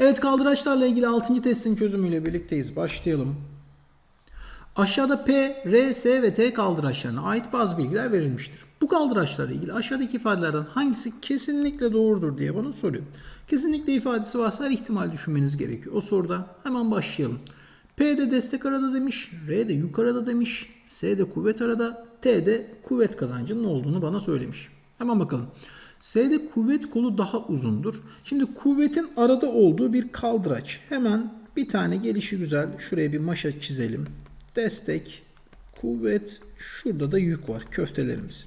Evet kaldıraçlarla ilgili 6. testin çözümüyle birlikteyiz. Başlayalım. Aşağıda P, R, S ve T kaldıraçlarına ait bazı bilgiler verilmiştir. Bu kaldıraçlarla ilgili aşağıdaki ifadelerden hangisi kesinlikle doğrudur diye bana soruyor. Kesinlikle ifadesi varsa her ihtimal düşünmeniz gerekiyor. O soruda hemen başlayalım. P'de destek arada demiş, R'de yük arada demiş, S'de kuvvet arada, T'de kuvvet kazancının olduğunu bana söylemiş. Hemen bakalım. S'de kuvvet kolu daha uzundur. Şimdi kuvvetin arada olduğu bir kaldıraç. Hemen bir tane gelişi güzel şuraya bir maşa çizelim. Destek, kuvvet, şurada da yük var köftelerimiz.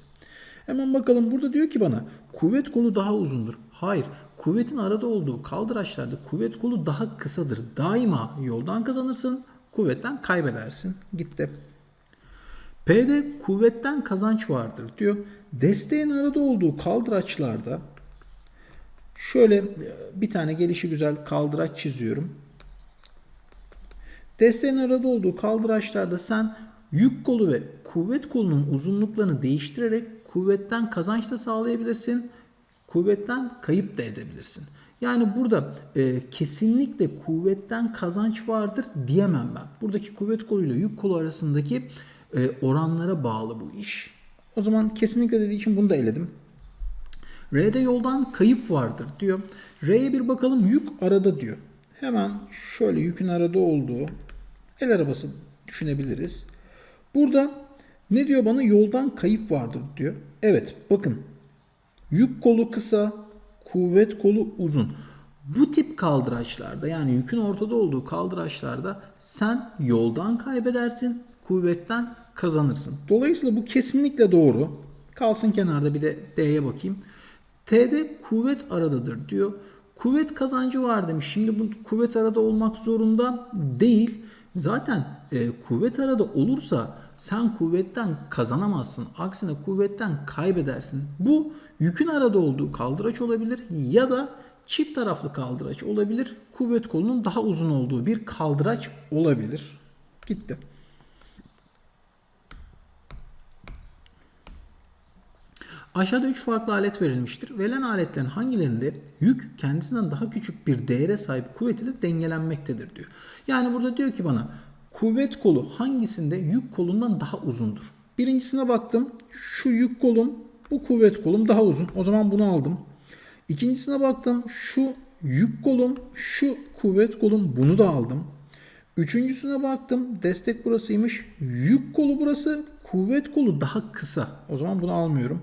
Hemen bakalım burada diyor ki bana kuvvet kolu daha uzundur. Hayır kuvvetin arada olduğu kaldıraçlarda kuvvet kolu daha kısadır. Daima yoldan kazanırsın kuvvetten kaybedersin. Gitti. P'de kuvvetten kazanç vardır diyor. Desteğin arada olduğu kaldıraçlarda şöyle bir tane gelişi güzel kaldıraç çiziyorum. Desteğin arada olduğu kaldıraçlarda sen yük kolu ve kuvvet kolunun uzunluklarını değiştirerek kuvvetten kazanç da sağlayabilirsin. Kuvvetten kayıp da edebilirsin. Yani burada e, kesinlikle kuvvetten kazanç vardır diyemem ben. Buradaki kuvvet koluyla yük kolu arasındaki e, oranlara bağlı bu iş. O zaman kesinlikle dediği için bunu da eledim. R'de yoldan kayıp vardır diyor. R'ye bir bakalım yük arada diyor. Hemen şöyle yükün arada olduğu el arabası düşünebiliriz. Burada ne diyor bana yoldan kayıp vardır diyor. Evet bakın yük kolu kısa, kuvvet kolu uzun. Bu tip kaldıraçlarda yani yükün ortada olduğu kaldıraçlarda sen yoldan kaybedersin, kuvvetten kazanırsın. Dolayısıyla bu kesinlikle doğru. Kalsın kenarda bir de D'ye bakayım. T'de kuvvet aradadır diyor. Kuvvet kazancı var demiş. Şimdi bu kuvvet arada olmak zorunda değil. Zaten e, kuvvet arada olursa sen kuvvetten kazanamazsın. Aksine kuvvetten kaybedersin. Bu yükün arada olduğu kaldıraç olabilir ya da çift taraflı kaldıraç olabilir. Kuvvet kolunun daha uzun olduğu bir kaldıraç olabilir. Gitti. Aşağıda 3 farklı alet verilmiştir. Verilen aletlerin hangilerinde yük kendisinden daha küçük bir değere sahip kuvvet ile dengelenmektedir diyor. Yani burada diyor ki bana kuvvet kolu hangisinde yük kolundan daha uzundur? Birincisine baktım. Şu yük kolum, bu kuvvet kolum daha uzun. O zaman bunu aldım. İkincisine baktım. Şu yük kolum, şu kuvvet kolum bunu da aldım. Üçüncüsüne baktım. Destek burasıymış. Yük kolu burası. Kuvvet kolu daha kısa. O zaman bunu almıyorum.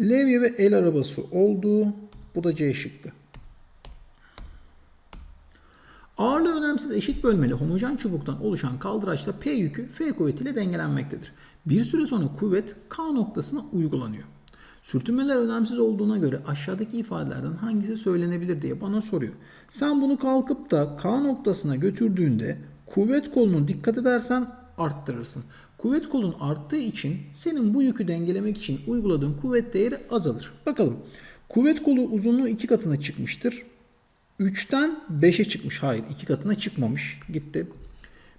Levye ve el arabası olduğu. Bu da C şıkkı. Ağırlığı önemsiz eşit bölmeli homojen çubuktan oluşan kaldıraçta P yükü F kuvvetiyle dengelenmektedir. Bir süre sonra kuvvet K noktasına uygulanıyor. Sürtünmeler önemsiz olduğuna göre aşağıdaki ifadelerden hangisi söylenebilir diye bana soruyor. Sen bunu kalkıp da K noktasına götürdüğünde kuvvet kolunu dikkat edersen arttırırsın. Kuvvet kolun arttığı için senin bu yükü dengelemek için uyguladığın kuvvet değeri azalır. Bakalım. Kuvvet kolu uzunluğu iki katına çıkmıştır. 3'ten 5'e çıkmış. Hayır iki katına çıkmamış. Gitti.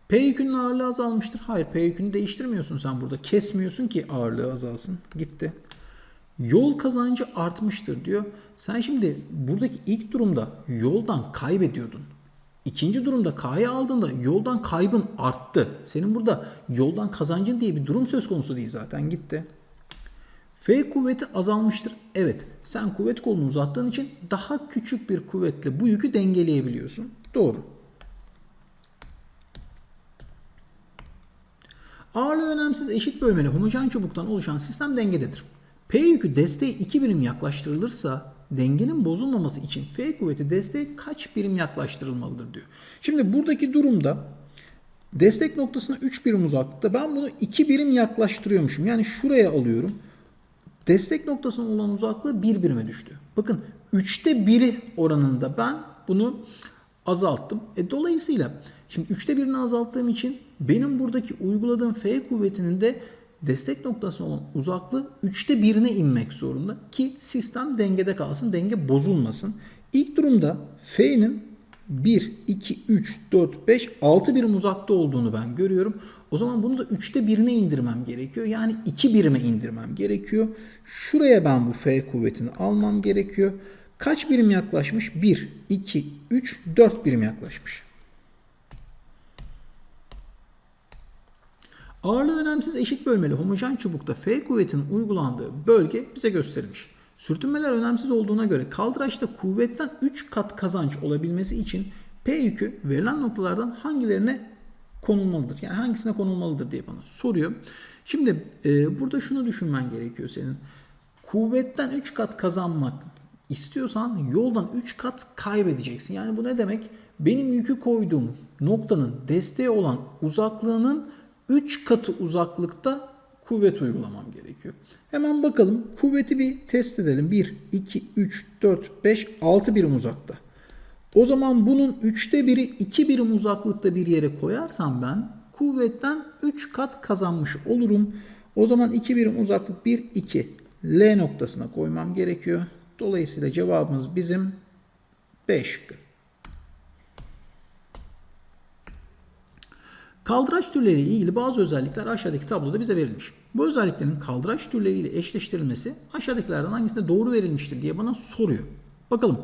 P yükünün ağırlığı azalmıştır. Hayır P yükünü değiştirmiyorsun sen burada. Kesmiyorsun ki ağırlığı azalsın. Gitti. Yol kazancı artmıştır diyor. Sen şimdi buradaki ilk durumda yoldan kaybediyordun. İkinci durumda K'yı aldığında yoldan kaybın arttı. Senin burada yoldan kazancın diye bir durum söz konusu değil zaten gitti. F kuvveti azalmıştır. Evet sen kuvvet kolunu uzattığın için daha küçük bir kuvvetle bu yükü dengeleyebiliyorsun. Doğru. Ağırlığı önemsiz eşit bölmeli homojen çubuktan oluşan sistem dengededir. P yükü desteğe 2 birim yaklaştırılırsa dengenin bozulmaması için F kuvveti desteğe kaç birim yaklaştırılmalıdır diyor. Şimdi buradaki durumda destek noktasına 3 birim uzaklıkta ben bunu 2 birim yaklaştırıyormuşum. Yani şuraya alıyorum. Destek noktasına olan uzaklığı 1 birime düştü. Bakın 3'te 1'i oranında ben bunu azalttım. E, dolayısıyla şimdi 3'te 1'ini azalttığım için benim buradaki uyguladığım F kuvvetinin de destek noktasına olan uzaklığı 3'te 1'ine inmek zorunda ki sistem dengede kalsın, denge bozulmasın. İlk durumda F'nin 1, 2, 3, 4, 5, 6 birim uzakta olduğunu ben görüyorum. O zaman bunu da 3'te 1'ine indirmem gerekiyor. Yani 2 birime indirmem gerekiyor. Şuraya ben bu F kuvvetini almam gerekiyor. Kaç birim yaklaşmış? 1, 2, 3, 4 birim yaklaşmış. Ağırlığı önemsiz eşit bölmeli homojen çubukta F kuvvetinin uygulandığı bölge bize gösterilmiş. Sürtünmeler önemsiz olduğuna göre kaldıraçta kuvvetten 3 kat kazanç olabilmesi için P yükü verilen noktalardan hangilerine konulmalıdır? Yani hangisine konulmalıdır diye bana soruyor. Şimdi e, burada şunu düşünmen gerekiyor senin. Kuvvetten 3 kat kazanmak istiyorsan yoldan 3 kat kaybedeceksin. Yani bu ne demek? Benim yükü koyduğum noktanın desteği olan uzaklığının 3 katı uzaklıkta kuvvet uygulamam gerekiyor. Hemen bakalım kuvveti bir test edelim. 1, 2, 3, 4, 5, 6 birim uzakta. O zaman bunun üçte biri 2 birim uzaklıkta bir yere koyarsam ben kuvvetten 3 kat kazanmış olurum. O zaman 2 birim uzaklık 1, 2. L noktasına koymam gerekiyor. Dolayısıyla cevabımız bizim 5 şıkkı. Kaldıraç türleriyle ilgili bazı özellikler aşağıdaki tabloda bize verilmiş. Bu özelliklerin kaldıraç türleriyle eşleştirilmesi aşağıdakilerden hangisinde doğru verilmiştir diye bana soruyor. Bakalım.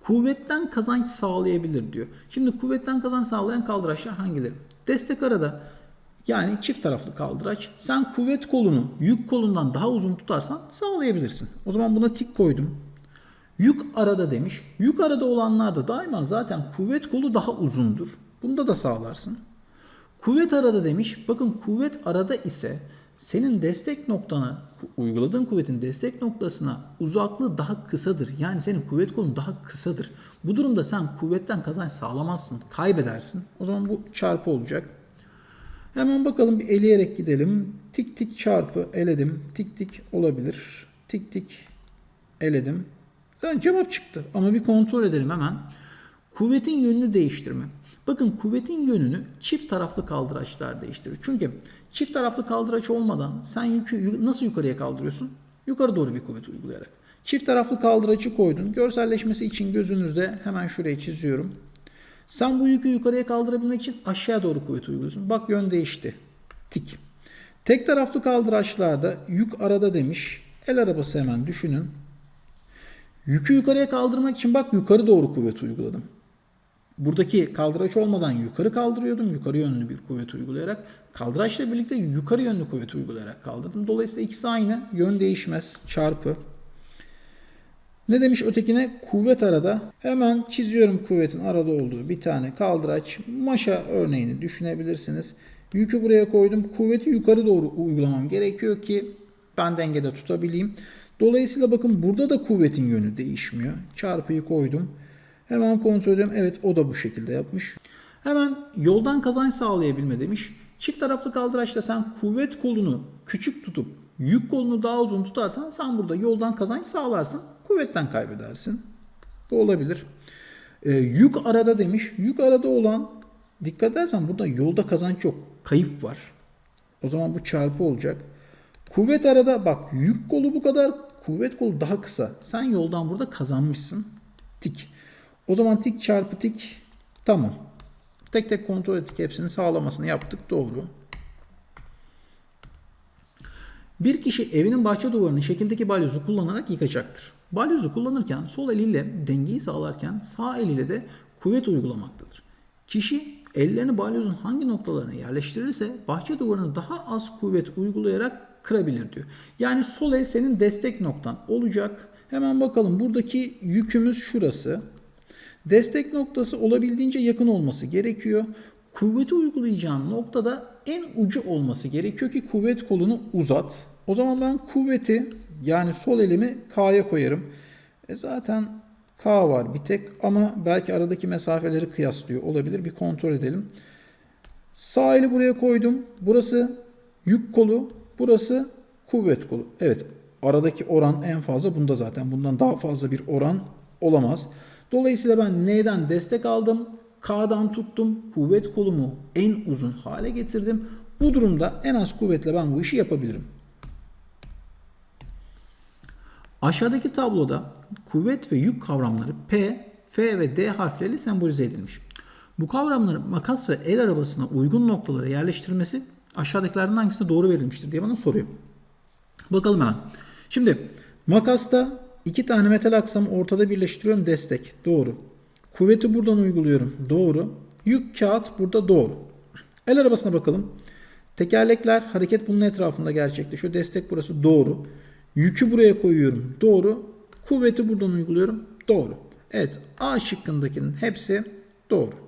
Kuvvetten kazanç sağlayabilir diyor. Şimdi kuvvetten kazanç sağlayan kaldıraçlar hangileri? Destek arada yani çift taraflı kaldıraç. Sen kuvvet kolunu yük kolundan daha uzun tutarsan sağlayabilirsin. O zaman buna tik koydum. Yük arada demiş. Yük arada olanlarda daima zaten kuvvet kolu daha uzundur. Bunda da sağlarsın. Kuvvet arada demiş. Bakın kuvvet arada ise senin destek noktana uyguladığın kuvvetin destek noktasına uzaklığı daha kısadır. Yani senin kuvvet kolun daha kısadır. Bu durumda sen kuvvetten kazanç sağlamazsın. Kaybedersin. O zaman bu çarpı olacak. Hemen bakalım bir eleyerek gidelim. Tik tik çarpı eledim. Tik tik olabilir. Tik tik eledim. Yani cevap çıktı. Ama bir kontrol edelim hemen. Kuvvetin yönünü değiştirme. Bakın kuvvetin yönünü çift taraflı kaldıraçlar değiştirir. Çünkü çift taraflı kaldıraç olmadan sen yükü nasıl yukarıya kaldırıyorsun? Yukarı doğru bir kuvvet uygulayarak. Çift taraflı kaldıracı koydun. Görselleşmesi için gözünüzde hemen şuraya çiziyorum. Sen bu yükü yukarıya kaldırabilmek için aşağı doğru kuvvet uyguluyorsun. Bak yön değişti. Tik. Tek taraflı kaldıraçlarda yük arada demiş. El arabası hemen düşünün. Yükü yukarıya kaldırmak için bak yukarı doğru kuvvet uyguladım. Buradaki kaldıraç olmadan yukarı kaldırıyordum. Yukarı yönlü bir kuvvet uygulayarak. Kaldıraçla birlikte yukarı yönlü kuvvet uygulayarak kaldırdım. Dolayısıyla ikisi aynı. Yön değişmez. Çarpı. Ne demiş ötekine? Kuvvet arada. Hemen çiziyorum kuvvetin arada olduğu bir tane kaldıraç. Maşa örneğini düşünebilirsiniz. Yükü buraya koydum. Kuvveti yukarı doğru uygulamam gerekiyor ki ben dengede tutabileyim. Dolayısıyla bakın burada da kuvvetin yönü değişmiyor. Çarpıyı koydum. Hemen kontrol ediyorum. Evet o da bu şekilde yapmış. Hemen yoldan kazanç sağlayabilme demiş. Çift taraflı kaldıraçta sen kuvvet kolunu küçük tutup yük kolunu daha uzun tutarsan sen burada yoldan kazanç sağlarsın. Kuvvetten kaybedersin. Bu olabilir. Ee, yük arada demiş. Yük arada olan dikkat edersen burada yolda kazanç yok. Kayıp var. O zaman bu çarpı olacak. Kuvvet arada bak yük kolu bu kadar. Kuvvet kolu daha kısa. Sen yoldan burada kazanmışsın. Tik. O zaman tik çarpı tik tamam. Tek tek kontrol ettik hepsini sağlamasını yaptık doğru. Bir kişi evinin bahçe duvarını şekildeki balyozu kullanarak yıkacaktır. Balyozu kullanırken sol eliyle dengeyi sağlarken sağ eliyle de kuvvet uygulamaktadır. Kişi ellerini balyozun hangi noktalarına yerleştirirse bahçe duvarını daha az kuvvet uygulayarak kırabilir diyor. Yani sol el senin destek noktan olacak. Hemen bakalım buradaki yükümüz şurası. Destek noktası olabildiğince yakın olması gerekiyor. Kuvveti uygulayacağın noktada en ucu olması gerekiyor ki kuvvet kolunu uzat. O zaman ben kuvveti yani sol elimi K'ya koyarım. E zaten K var bir tek ama belki aradaki mesafeleri kıyaslıyor olabilir. Bir kontrol edelim. Sağ eli buraya koydum. Burası yük kolu, burası kuvvet kolu. Evet aradaki oran en fazla bunda zaten. Bundan daha fazla bir oran olamaz. Dolayısıyla ben N'den destek aldım. K'dan tuttum. Kuvvet kolumu en uzun hale getirdim. Bu durumda en az kuvvetle ben bu işi yapabilirim. Aşağıdaki tabloda kuvvet ve yük kavramları P, F ve D harfleriyle sembolize edilmiş. Bu kavramların makas ve el arabasına uygun noktalara yerleştirilmesi aşağıdakilerden hangisine doğru verilmiştir diye bana soruyor. Bakalım hemen. Şimdi makasta İki tane metal aksam ortada birleştiriyorum destek. Doğru. Kuvveti buradan uyguluyorum. Doğru. Yük kağıt burada doğru. El arabasına bakalım. Tekerlekler hareket bunun etrafında gerçekleşiyor. Destek burası doğru. Yükü buraya koyuyorum. Doğru. Kuvveti buradan uyguluyorum. Doğru. Evet A şıkkındakinin hepsi doğru.